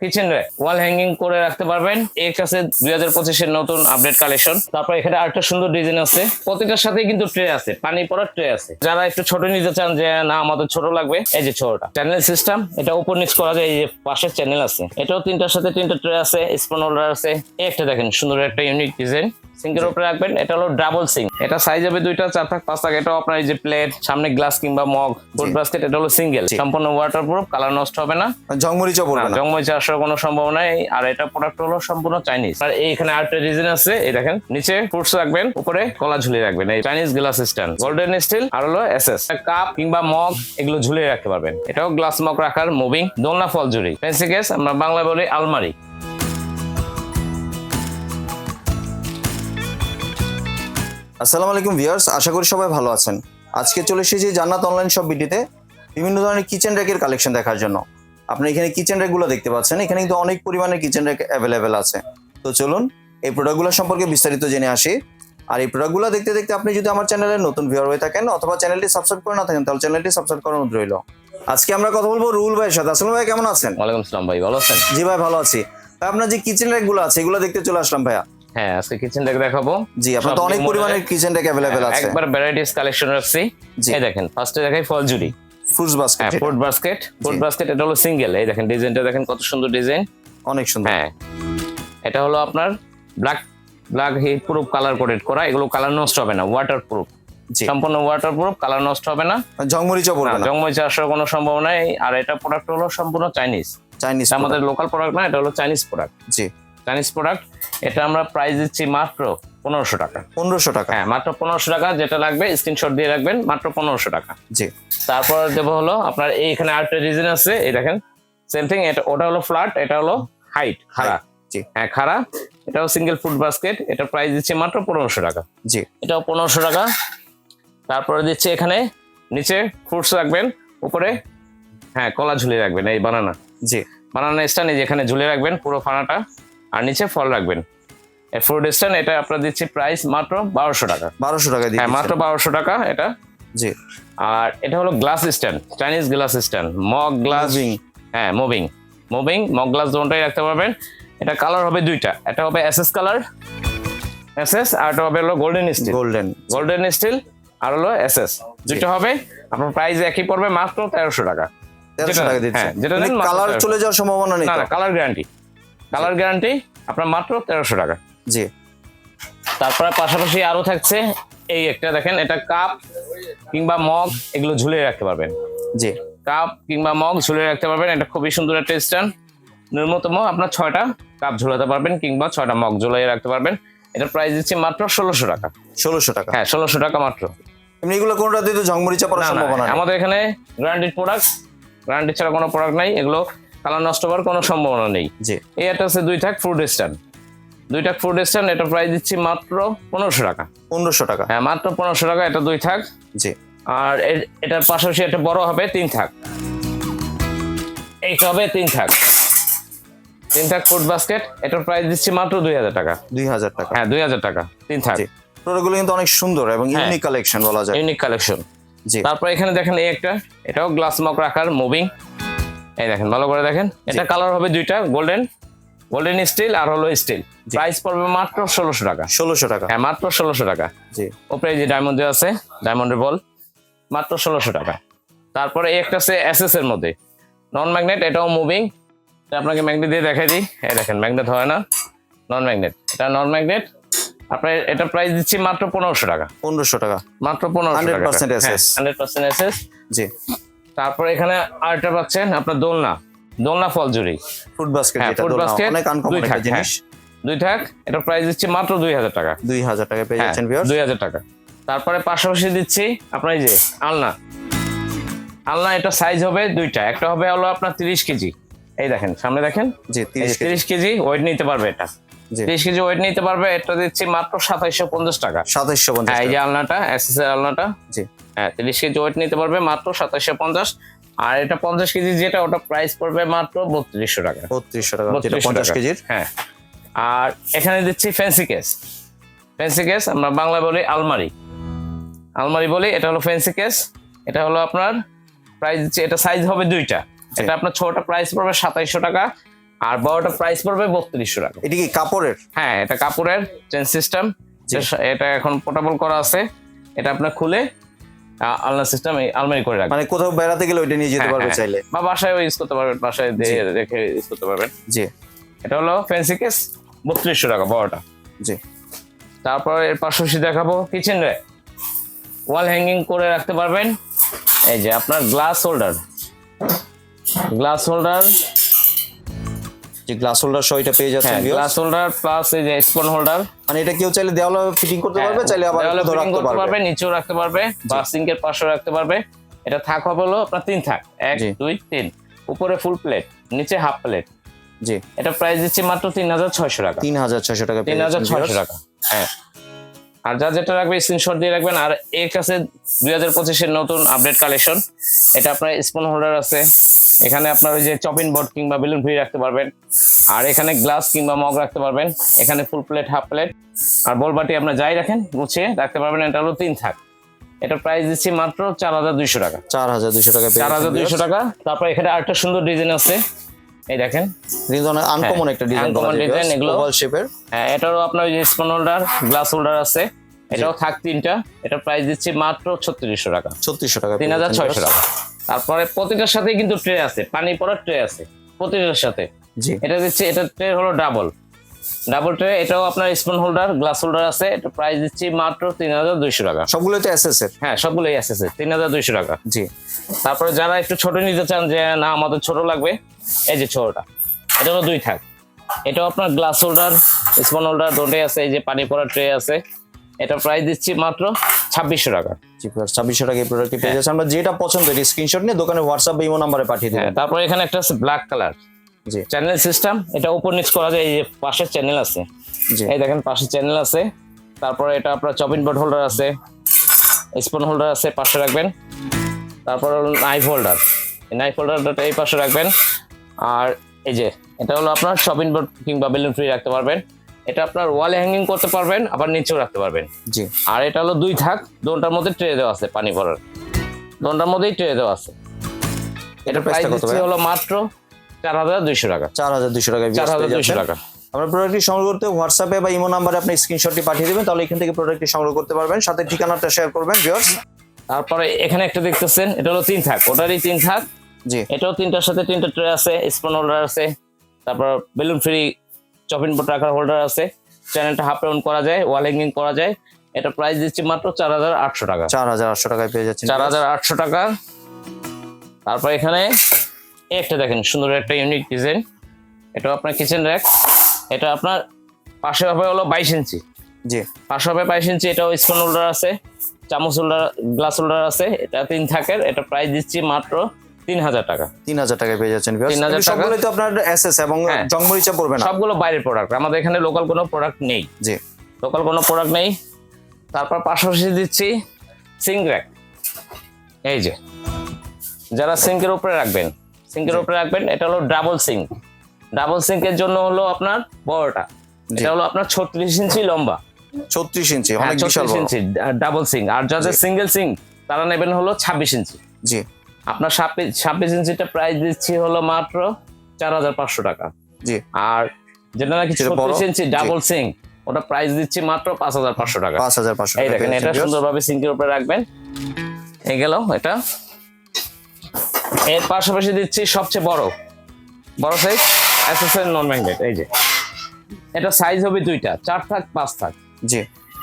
Kitchen rack wall hanging করে রাখতে পারবেন। এর কাছে দুই হাজার পঁচিশের নতুন আপডেট কালেকশন তারপর এখানে আরেকটা সুন্দর ডিজাইন আছে। প্রত্যেকটার সাথে কিন্তু ট্রে আছে, পানি পড়ার ট্রে আছে। যারা একটু ছোট নিতে চান যে, না, আমাদের ছোট লাগবে। এই যে ছোটটা। চ্যানেল সিস্টেম এটা উপর নিচ করা যায়, এই যে পাশের চ্যানেল আছে। এটাও তিনটার সাথে তিনটা ট্রে আছে স্পন হোল্ডার আছে। একটা দেখেন, সুন্দর একটা ইউনিক ডিজাইন সিঙ্কের উপরে রাখবেন এটা হলো ডাবল সিঙ্ক এটা সাইজ হবে দুইটা চার থাক পাঁচ থাক এটাও আপনার এই যে প্লেট সামনে গ্লাস কিংবা মগ ফুড বাস্কেট এটা হলো সিঙ্গেল সম্পূর্ণ ওয়াটার প্রুফ কালার নষ্ট হবে না। ঝংমরিচও পড়বে না জঙ্গমই আসার কোনো সম্ভাবনা নেই। আর এটা প্রোডাক্ট হলো সম্পূর্ণ চাইনিজ আর এইখানে আরেকটা ডিজাইন আছে এই দেখেন নিচে ফ্রুটস রাখবেন উপরে কলা ঝুলিয়ে রাখবেন। এই Chinese glass stand golden steel আর হলো এসএস কাপ কিংবা মগ এগুলো ঝুলিয়ে রাখতে পারবেন। এটাও গ্লাস মগ রাখার মুভিং দোলনা ফল জুড়ি ফেন্সি কেস আমরা বাংলা বলি আলমারি। আসসালামু আলাইকুম ভিউয়ার্স আশা করি সবাই ভালো আছেন। আজকে চলে এসেছি জান্নাত অনলাইন শপ বিটিতে বিভিন্ন ধরনের কিচেন র্যাকের কালেকশন দেখার জন্য। আপনি এখানে কিচেন র্যাকগুলো দেখতে পাচ্ছেন এখানে কিন্তু অনেক পরিমাণে কিচেন র্যাক অ্যাভেলেবেল আছে। তো চলুন এই প্রোডাক্টগুলো সম্পর্কে বিস্তারিত জেনে আসি। আর এই প্রোডাক্টগুলো দেখতে দেখতে আপনি যদি আমার চ্যানেলে নতুন ভিউয়ার হয়ে থাকেন অথবা চ্যানেলটি সাবস্ক্রাইব করে না থাকেন তাহলে চ্যানেলটি সাবস্ক্রাইব করার অনুরোধ রইল। আজকে আমরা কথা বলব রুল ভাইয়ের সাথে। আসলাম ভাই কেমন আছেন? ওয়ালাইকুম আসসালাম ভাই ভালো আছেন? জি ভাই ভালো আছি। ভাই, আপনার যে কিচেন র্যাকগুলো আছে এগুলো দেখতে চলে আসলাম ভাইয়া। হ্যাঁ আজকে কিচেন দেখে দেখাবো। জি সব অনেক পরিমাণের কিচেন র্যাক অ্যাভেলেবেল আছে। একবার ভ্যারাইটিস কালেকশন রাখছি। এই দেখেন ফার্স্টে দেখাই ফল জুড়ি fruits basket food basket food basket এটা হলো সিঙ্গেল এই দেখেন ডিজাইনটা দেখেন কত সুন্দর ডিজাইন অনেক সুন্দর। হ্যাঁ এটা হলো আপনার black black heat proof colour coded করা। এগুলো কালার নষ্ট হবে না ওয়াটার প্রুফ সম্পূর্ণ ওয়াটার প্রুফ কালার নষ্ট হবে না। ঝংমরিচও পড়বে না। জঙ্গমই আসার কোনো সম্ভাবনা নেই। আর এটা প্রোডাক্ট হলো সম্পূর্ণ চাইনিজ চাইনিজ আমাদের লোকাল প্রোডাক্ট না এটা হলো চাইনিজ প্রোডাক্ট জি। চাইনিজ প্রোডাক্ট এটা আমরা প্রাইস দিচ্ছি মাত্র পনেরোশো টাকা। পনেরোশো টাকা। হ্যাঁ মাত্র পনেরোশো টাকা যেটা লাগবে স্ক্রিনশট দিয়ে রাখবেন মাত্র পনেরোশো টাকা। জি। তারপর দেবো হলো আপনার এইখানে আরেকটা ডিজাইন আছে এই দেখেন সেম থিং এটা ওটা হলো ফ্ল্যাট এটা হলো হাইট খাড়া। জি। হ্যাঁ খাড়া এটাও সিঙ্গেল ফুড বাস্কেট এটা প্রাইস দিচ্ছে মাত্র পনেরোশো টাকা। জি। এটাও পনেরোশো টাকা। তারপরে দিচ্ছে এখানে নিচে ফ্রুটস রাখবেন উপরে হ্যাঁ কলা ঝুলিয়ে রাখবেন এই বানানা জি। বানানা স্ট্যান্ড এই যে এখানে ঝুলিয়ে রাখবেন পুরো ফানাটা। আর নিচে ফল রাখবেন। ফ্রুট স্ট্যান্ড এটা আপনার দিচ্ছি প্রাইস মাত্র বারোশো টাকা। বারোশো টাকা হ্যাঁ মাত্র বারোশো টাকা এটা। জি। আর এটা হলো glass stand Chinese glass stand mug glass হ্যাঁ মুভিং মুভিং মগ গ্লাস দুটোই রাখতে পারবেন। এটা কালার হবে দুইটা এটা হবে এসএস কালার এসএস আর এটা হবে হলো golden steel golden golden steel আর হলো এসএস দুটো হবে আপনার প্রাইস একই পড়বে মাত্র তেরোশো টাকা। তেরোশো টাকা দিচ্ছে হ্যাঁ, যেটা কালার চলে যাওয়ার সম্ভাবনা নেই কালার গ্যারান্টি কালার গ্যারান্টি আপনার মাত্র তেরোশো টাকা। জি। তারপরে পাশাপাশি আরও থাকছে এই একটা দেখেন এটা কাপ কিংবা মগ এগুলো ঝুলিয়ে রাখতে পারবেন। জি। কাপ কিংবা মগ ঝুলিয়ে রাখতে পারবেন এটা খুবই সুন্দর একটা স্ট্যান্ড। ন্যূনতম আপনার ছয়টা কাপ ঝুলাতে পারবেন কিংবা ছয়টা মগ ঝুলিয়ে রাখতে পারবেন। এটা প্রাইস দিচ্ছি মাত্র ষোলোশো টাকা। ষোলোশো টাকা। হ্যাঁ ষোলোশো টাকা মাত্র। এমনি এগুলো কোনটা দিয়ে তো ঝংমরিচা পড়ার সম্ভাবনা আমাদের এখানে গ্যারান্টিড প্রোডাক্ট গ্যারান্টি ছাড়া কোনো প্রোডাক্ট নাই। এগুলো কালার নষ্ট হওয়ার কোনো সম্ভাবনা নেই। জি। একটা হচ্ছে দুই থাক ফুড স্ট্যান্ড দুই থাক ফুড স্ট্যান্ড এটা প্রাইস দিচ্ছি মাত্র পনেরোশো টাকা। পনেরোশো টাকা। হ্যাঁ মাত্র পনেরোশো টাকা এটা দুই থাক। জি। আর এটার পাশাপাশি একটা বড় হবে তিন থাক। এইটা হবে তিন থাক। তিন থাক ফুড বাস্কেট এটার প্রাইস দিচ্ছি মাত্র দুই হাজার টাকা। দুই হাজার টাকা। হ্যাঁ দুই হাজার টাকা তিন থাক। প্রোডাক্টগুলো কিন্তু অনেক সুন্দর এবং হ্যাঁ। ইউনিক কালেকশন বলা যায়। ইউনিক কালেকশন জি। তারপর এখানে দেখেন এই একটা এটাও গ্লাস মক রাখার মুভিং এই দেখেন ভালো করে দেখেন। এটা কালার হবে দুইটা গোল্ডেন গোল্ডেন স্টিল আর হলো স্টিল প্রাইস পড়বে মাত্র ষোলোশো টাকা। ষোলোশো টাকা। হ্যাঁ মাত্র ষোলোশো টাকা। জি। ওপরে যে ডায়মন্ড আছে ডায়মন্ডের বল মাত্র ষোলোশো টাকা। তারপরে এই একটা আছে এসএস এর মধ্যে। নন ম্যাগনেট এটাও মুভিং আপনাকে ম্যাগনেট দিয়ে দেখাই দিই। এই দেখেন ম্যাগনেট হয় না। নন ম্যাগনেট এটা নন ম্যাগনেট আপনার এটা প্রাইস দিচ্ছি মাত্র পনেরোশো টাকা। পনেরোশো টাকা। মাত্র পনেরোশো টাকা। 100% SS হান্ড্রেড পার্সেন্ট এসএস জি। তারপর এখানে আরেকটা পাচ্ছেন আপনার দোলনা। দোলনা ফল জুড়ি ফুড বাস্কেট হ্যাঁ ফুড বাস্কেট অনেক আনকমন একটা হ্যাঁ। জিনিস। দুই থাক এটা প্রাইস দিচ্ছি মাত্র দুই হাজার টাকা। দুই হাজার টাকা পেয়ে হ্যাঁ, যাচ্ছেন ভিউয়ার্স দুই হাজার টাকা। তারপরে পাশাপাশি দিচ্ছি আপনার এই যে আলনা। আলনা এটা সাইজ হবে দুইটা। একটা হবে হলো আপনার তিরিশ কেজি। এই দেখেন সামনে দেখেন? জি তিরিশ কেজি। ওয়েট নিতে পারবে এটা। তিরিশ কেজি ওয়েট নিতে পারবে এটা দিচ্ছি মাত্র সাতাইশশো পঞ্চাশ টাকা। সাতাইশশো পঞ্চাশ হ্যাঁ এই যে আলনাটা এসএস এর আলনাটা। জি। হ্যাঁ তিরিশ কেজি ওয়েট নিতে পারবে মাত্র সাতাইশশো পঞ্চাশ। আর এটা পঞ্চাশ কেজি যেটা ওটা প্রাইস পড়বে মাত্র বত্রিশশো টাকা। বত্রিশশো টাকা পঞ্চাশ। কেজির? হ্যাঁ। আর এখানে দিচ্ছি ফ্যান্সি কেস ফ্যান্সি কেস আমরা বাংলা বলি আলমারি। আলমারি বলি এটা হলো ফ্যান্সি কেস এটা হলো আপনার প্রাইস দিচ্ছি এটা সাইজ হবে দুইটা। এটা আপনার ছোটটা প্রাইস পড়বে সাতাইশশো টাকা আর বড়টা প্রাইস পড়বে বত্রিশশো টাকা। এটা কি কাপড়ের? হ্যাঁ এটা কাপড়ের চেন সিস্টেম এটা এখন পোর্টেবল করা আছে। এটা আপনার খুলে আ- আলনা সিস্টেম আলমারি করে রাখবেন মানে কোথাও বেড়াতে গেলে ওইটা নিয়ে যেতে হ্যাঁ, পারবে হ্যাঁ। চাইলে। বা বাসায় ইউজ করতে পারবেন বাসায় দিয়ে রেখে ইউজ করতে পারবেন। জি। এটা হলো ফ্যান্সি কেস বত্রিশশো টাকা বড়টা। জি। তারপর এর পাশাপাশি দেখাবো কিচেন রে। ওয়াল হ্যাঙ্গিং করে রাখতে পারবেন। এই যে আপনার গ্লাস হোল্ডার গ্লাস হোল্ডার যে গ্লাস হোল্ডার সহ এটা পেয়ে যাচ্ছেন হ্যাঁ গ্লাস হোল্ডার প্লাস এই যে স্পুন হোল্ডার মানে এটা কেউ চাইলে দেওয়ালে ফিটিং করতে পারবে চাইলে আবার হ্যাঁ, দেওয়ালে কোথাও করতে পারবে। পারবে নিচেও রাখতে পারবে বা সিঙ্কের পাশেও রাখতে পারবে। এটা থাক হবে হলো আপনার তিন থাক এক দুই তিন। উপরে ফুল প্লেট নিচে হাফ প্লেট জি। এটা প্রাইস দিচ্ছি মাত্র তিন হাজার ছয়শো টাকা। তিন হাজার ছয়শো টাকা তিন হাজার ছয়শো টাকা হ্যাঁ। আর যা যেটা রাখবে স্ক্রিনশট দিয়ে রাখবেন আর এর কাছে দুই হাজার পঁচিশের নতুন আপডেট কালেকশন এটা আপনার স্পুন হোল্ডার আছে। এখানে আপনার ওই যে চপিং বোর্ড কিংবা বেলুন ফ্রি রাখতে পারবেন। আর এখানে গ্লাস কিংবা মগ রাখতে পারবেন। এখানে ফুল প্লেট হাফ প্লেট আর বল বাটি আপনার যাই রাখেন গুছিয়ে রাখতে পারবেন এটা হলো তিন থাক। এটা প্রাইস দিচ্ছি মাত্র চার হাজার দুইশো টাকা। চার হাজার দুইশো টাকা চার হাজার দুইশো টাকা। তারপর এখানে আরেকটা সুন্দর ডিজাইন আছে। এই দেখেন। ডিজাইন আনকমন একটা ডিজাইন uncommon design এগুলো। ওভাল শেপের হ্যাঁ এটারও আপনার ওই যে স্পুন হোল্ডার গ্লাস হোল্ডার আছে। এটাও থাক তিনটা। এটা প্রাইস দিচ্ছি মাত্র ছত্রিশশো টাকা। ছত্রিশশো টাকা তিন হাজার ছয়শো টাকা। তারপরে প্রতিটার সাথে কিন্তু ট্রে আছে পানি পড়ার ট্রে আছে প্রতিটার সাথে। জি। এটা দিচ্ছে এটা ট্রে হলো ডাবল ডাবল ট্রে এটাও আপনার স্পুন হোল্ডার গ্লাস হোল্ডার আছে এটা প্রাইস দিচ্ছি মাত্র তিন হাজার দুইশো টাকা। সবগুলো তো এসএস এর? হ্যাঁ সবগুলোই আছে তিন হাজার দুইশো টাকা। জি। তারপরে যারা একটু ছোট নিতে চান যে না আমাদের ছোট লাগবে এই যে ছোটটা এটা হলো দুই থাক। এটাও আপনার গ্লাস হোল্ডার স্পুন হোল্ডার দুটোই আছে এই যে পানি পড়ার ট্রে আছে। এটা প্রাইস দিচ্ছি মাত্র ছাব্বিশশো টাকা। ছাব্বিশশো টাকা এই প্রোডাক্টটি পেয়ে যাচ্ছেন আমরা যেটা পছন্দ এটি স্ক্রিনশট নিয়ে দোকানে হোয়াটসঅ্যাপ ইমো নাম্বারে পাঠিয়ে হ্যাঁ দেবেন তারপরে এখানে একটা আছে ব্ল্যাক কালার জি। চ্যানেল সিস্টেম এটা উপর নিচ করা যায় এই যে পাশের চ্যানেল আছে। এই দেখেন পাশে চ্যানেল আছে। তারপরে এটা আপনার চপিন বোর্ড হোল্ডার আছে। স্পুন হোল্ডার আছে পাশে রাখবেন। তারপর হলো নাইফ হোল্ডার নাইফ হোল্ডারটা এই পাশে রাখবেন। আর এই যে এটা হলো আপনার শপিং বোর্ড কিংবা বেলুন ফ্রি রাখতে পারবেন। এটা আপনার ওয়ালে হ্যাঙ্গিং করতে পারবেন আবার নিচেও রাখতে পারবেন। জি। আর এটা হলো দুই থাক দোনটার মধ্যে ট্রে দেওয়া আছে পানি ভরার। দোনটার মধ্যেই ট্রে দেওয়া আছে। এটা প্রাইস কত ভাই? হলো মাত্র চার হাজার দুইশো টাকা। চার হাজার দুইশো টাকা চার হাজার দুইশো টাকা। আমরা প্রোডাক্টটি সংগ্রহ করতে হোয়াটসঅ্যাপে বা ইমো নাম্বারে আপনি স্ক্রিনশটটি পাঠিয়ে দেবেন তাহলে এখান থেকে প্রোডাক্টটি সংগ্রহ করতে পারবেন। সাথে ঠিকানাটা শেয়ার করবেন ভিউয়ার্স তারপরে এখানে একটা দেখতেছেন এটা হলো তিন থাক ওটারই তিন থাক জি। এটাও তিনটার সাথে তিনটা ট্রে আছে স্পন হোল্ডার আছে। তারপর বেলুন ফ্রি চপিং বোর্ড রাখার হোল্ডার আছে। চ্যানেলটা হাফ রাউন্ড করা যায় ওয়াল হ্যাঙ্গিং করা যায়। এটা প্রাইস দিচ্ছি মাত্র চার হাজার আটশো টাকা। চার হাজার আটশো টাকায় পেয়ে যাচ্ছে চার হাজার আটশো টাকা। তারপর এখানে একটা দেখেন সুন্দর একটা ইউনিক ডিজাইন এটা আপনার কিচেন র্যাক এটা আপনার পাশে হবে হলো বাইশ ইঞ্চি। জি। পাশে হবে বাইশ ইঞ্চি এটাও স্পুন হোল্ডার আছে। চামচ হোল্ডার গ্লাস হোল্ডার আছে। এটা তিন থাকের এটা প্রাইস দিচ্ছি মাত্র তিন হাজার টাকা। তিন হাজার টাকায় পেয়ে যাচ্ছেন। 3000 কিন্তু টাকা। সবগুলোই তো আপনার এসএস এবং হ্যাঁ। জংমরিচা পড়বে না। সবগুলো বাইরের প্রোডাক্ট আমাদের এখানে লোকাল কোনো প্রোডাক্ট নেই। জি। লোকাল কোনো প্রোডাক্ট নেই। তারপর পাশাপাশি দিচ্ছি সিঙ্ক র্যাক এই যে। যারা সিঙ্কের উপরে রাখবেন সিঙ্কের উপরে রাখবেন এটা হলো ডাবল সিঙ্ক ডাবল সিঙ্কের জন্য হলো আপনার বড়টা। এটা হলো আপনার ছত্রিশ ইঞ্চি লম্বা। ছত্রিশ ইঞ্চি হ্যাঁ, অনেক বিশাল ইঞ্চি ডাবল সিঙ্ক আর যাদের সিঙ্গেল সিঙ্ক তারা নেবেন হলো ছাব্বিশ ইঞ্চি। জি। আপনার ছাব্বিশ ইঞ্চিটা প্রাইস দিচ্ছি হলো মাত্র চার হাজার পাঁচশো টাকা। জি। আর যেটা নাকি ইঞ্চি ডাবল সিঙ্ক ওটা প্রাইস দিচ্ছি মাত্র পাঁচ হাজার পাঁচশো টাকা। পাঁচ হাজার পাঁচশো এই দেখেন এটা সুন্দরভাবে সিঙ্কের উপরে রাখবেন। এই গেল এটা। এর পাশাপাশি দিচ্ছি সবচেয়ে বড়। বড় সাইজ এসএসএল নন ম্যাগনেট এই যে। এটা সাইজ হবে দুইটা চার থাক পাঁচ থাক। জি।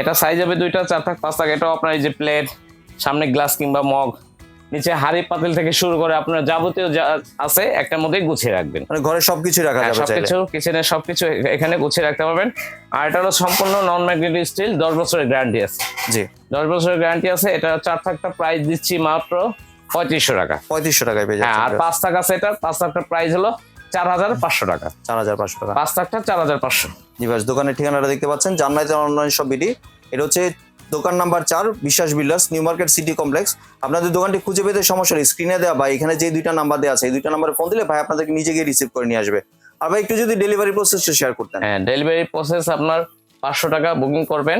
এটা সাইজ হবে দুইটা চার থাক পাঁচ থাক এটাও আপনার এই যে প্লেট সামনে গ্লাস কিংবা মগ নিচে হাড়ি পাতিল থেকে শুরু করে আপনার যাবতীয় যা আছে একটার মধ্যে গুছিয়ে রাখবেন। মানে ঘরে সবকিছু রাখা হ্যাঁ, যাবে চাইলে? সবকিছু কিচেনের সবকিছু এখানে গুছিয়ে রাখতে পারবেন। আর এটা হলো সম্পূর্ণ নন ম্যাগনেটিক স্টিল দশ বছরের গ্যারান্টি আছে। জি। দশ বছরের গ্যারান্টি আছে এটা চার থাকটা প্রাইস দিচ্ছি মাত্র পঁয়ত্রিশশো টাকা। পঁয়ত্রিশশো টাকায় পেয়ে হ্যাঁ যাচ্ছেন আর পাঁচ থাক আছে এটা পাঁচ থাকটার প্রাইস হলো চার হাজার পাঁচশো টাকা। চার হাজার পাঁচশো টাকা। পাঁচ থাকটা চার হাজার পাঁচশো। দিবাস দোকানের ঠিকানাটা দেখতে পাচ্ছেন জান্নাইতে অনলাইন শপ বিডি। এটা হচ্ছে দোকান নাম্বার চার Biswas Builders New Market City Complex. আপনাদের দোকানটি খুঁজে পেতে সমস্যা নেই স্ক্রিনে দেওয়া বা এখানে যে দুইটা নাম্বার দেওয়া আছে এই দুইটা নাম্বারে ফোন দিলে ভাই আপনাদেরকে নিজে গিয়ে রিসিভ করে নিয়ে আসবে। আর ভাই একটু যদি ডেলিভারি প্রসেসটা শেয়ার করতেন। হ্যাঁ ডেলিভারি প্রসেস আপনার পাঁচশো টাকা বুকিং করবেন।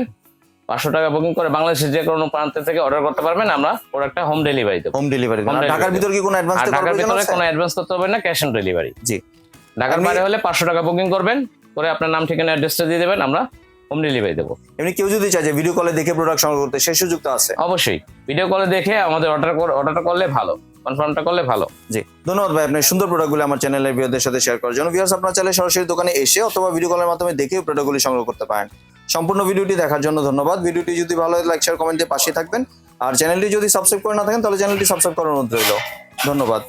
পাঁচশো টাকা বুকিং করে বাংলাদেশের যে কোনো প্রান্ত থেকে অর্ডার করতে পারবেন। আমরা প্রোডাক্টটা হোম ডেলিভারি দেবো। হোম ডেলিভারি ঢাকার। ভিতর কি কোনো অ্যাডভান্স ঢাকার ভিতরে কোনো অ্যাডভান্স করতে হবে না ক্যাশ অন ডেলিভারি জি। ঢাকার বাইরে হলে পাঁচশো টাকা বুকিং করবেন করে আপনার নাম ঠিকানা অ্যাড্রেসটা দিয়ে দেবেন। আমরা হোম ডেলিভারি দেবো। এমনি কেউ যদি চায় যে ভিডিও কলে দেখে প্রোডাক্ট সংগ্রহ করতে সেই সুযোগ তো আছে। অবশ্যই। ভিডিও কলে দেখে আমাদের অর্ডার অর্ডারটা করলে ভালো। কনফার্মটা করলে ভালো। জি। ধন্যবাদ ভাই আপনার সুন্দর প্রোডাক্টগুলো আমার চ্যানেলের ভিউয়ারদের সাথে শেয়ার করার জন্য। ভিউয়ার্স আপনার চাইলে সরাসরি দোকানে এসে অথবা ভিডিও কলের মাধ্যমে দেখেও প্রোডাক্টগুলি সংগ্রহ করতে পারেন। সম্পূর্ণ ভিডিওটি দেখার জন্য ধন্যবাদ। ভিডিওটি যদি ভালো হয় লাইক শেয়ার কমেন্টে পাশে থাকবেন। আর চ্যানেলটি যদি সাবস্ক্রাইব করে না থাকেন তাহলে চ্যানেলটি সাবস্ক্রাইব করার অনুরোধ রইল। ধন্যবাদ।